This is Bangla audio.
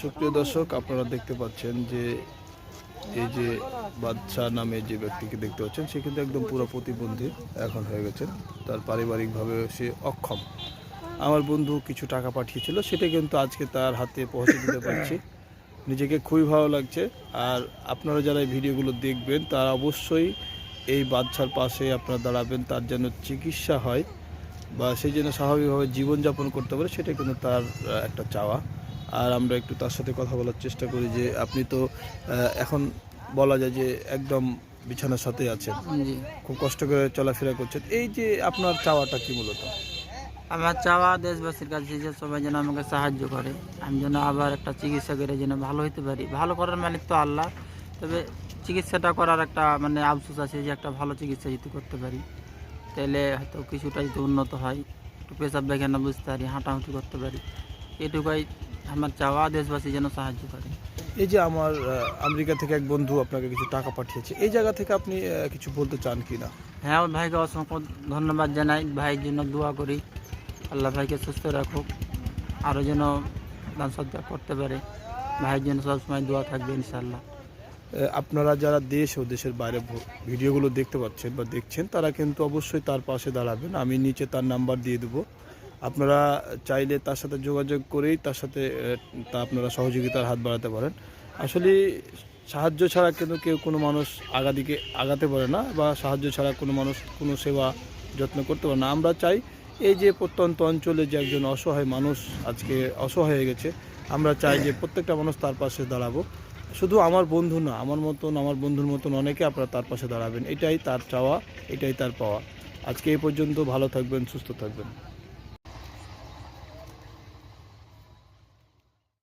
সুপ্রিয় দর্শক, আপনারা দেখতে পাচ্ছেন যে এই যে বাদশাহ নামে যে ব্যক্তিকে দেখতে পাচ্ছেন, সে কিন্তু একদম পুরো প্রতিবন্ধী এখন হয়ে গেছেন। তার পারিবারিকভাবে সে অক্ষম। আমার বন্ধু কিছু টাকা পাঠিয়েছিল, সেটা কিন্তু আজকে তার হাতে পৌঁছে দিতে পারছি। নিজেকে খুবই ভালো লাগছে। আর আপনারা যারা এই ভিডিওগুলো দেখবেন, তারা অবশ্যই এই বাচ্চার পাশে আপনারা দাঁড়াবেন। তার যেন চিকিৎসা হয় বা সে যেন স্বাভাবিকভাবে জীবনযাপন করতে পারে, সেটা কিন্তু তার একটা চাওয়া। আর আমরা একটু তার সাথে কথা বলার চেষ্টা করি যে আপনি তো এখন বলা যায় যে একদম বিছানার সাথে আছেন। খুব কষ্ট করে চলাফেরা করছেন। এই যে আপনার চাওয়াটা কি মূলত? আমার চাওয়া দেশবাসীর কাছে যে সবাই যেন আমাকে সাহায্য করে আমি যেন আবার একটা চিকিৎসা করে যেন ভালো হতে পারি। ভালো করার মালিক তো আল্লাহ তবে চিকিৎসাটা করার একটা মানে আফসোস আছে যে একটা ভালো চিকিৎসা যদি করতে পারি তাহলে হয়তো কিছুটা যদি উন্নত হয় একটু পেশাব দেখে না বুঝতে পারি হাঁটাহাঁটি করতে পারি। এটুকুই আমার চাওয়া দেশবাসী যেন সাহায্য করে। এই যে আমার আমেরিকা থেকে এক বন্ধু আপনাকে কিছু টাকা পাঠিয়েছে এই জায়গা থেকে আপনি কিছু বলতে চান কি না হ্যাঁ আমার ভাইকে অসংখ্য ধন্যবাদ জানাই। ভাইয়ের জন্য দোয়া করি। আল্লাহ ভাইকে সুস্থ রাখুক আরও যেন দান সদ্গা করতে পারে। ভাইয়ের জন্য সবসময় দোয়া থাকবে ইনশাল্লাহ আপনারা যারা দেশ ও দেশের বাইরে ভিডিওগুলো দেখতে পাচ্ছেন বা দেখছেন তারা কিন্তু অবশ্যই তার পাশে দাঁড়াবেন। আমি নিচে তার নাম্বার দিয়ে দেবো। আপনারা চাইলে তার সাথে যোগাযোগ করেই তার সাথে তা আপনারা সহযোগিতার হাত বাড়াতে পারেন। আসলে সাহায্য ছাড়া কিন্তু কেউ কোনো মানুষ আগাদিকে আগাতে পারে না বা সাহায্য ছাড়া কোনো মানুষ কোনো সেবা যত্ন করতে পারে না। আমরা চাই এই যে প্রত্যন্ত অঞ্চলে যে একজন অসহায় মানুষ আজকে অসহায় হয়ে গেছে, আমরা চাই যে প্রত্যেকটা মানুষ তার পাশে দাঁড়াবো। শুধু আমার বন্ধু না, আমার মতন, আমার বন্ধুর মতন অনেকে আপনারা তার পাশে দাঁড়াবেন। এটাই তার চাওয়া, এটাই তার পাওয়া। আজকে এই পর্যন্ত ভালো থাকবেন, সুস্থ থাকবেন।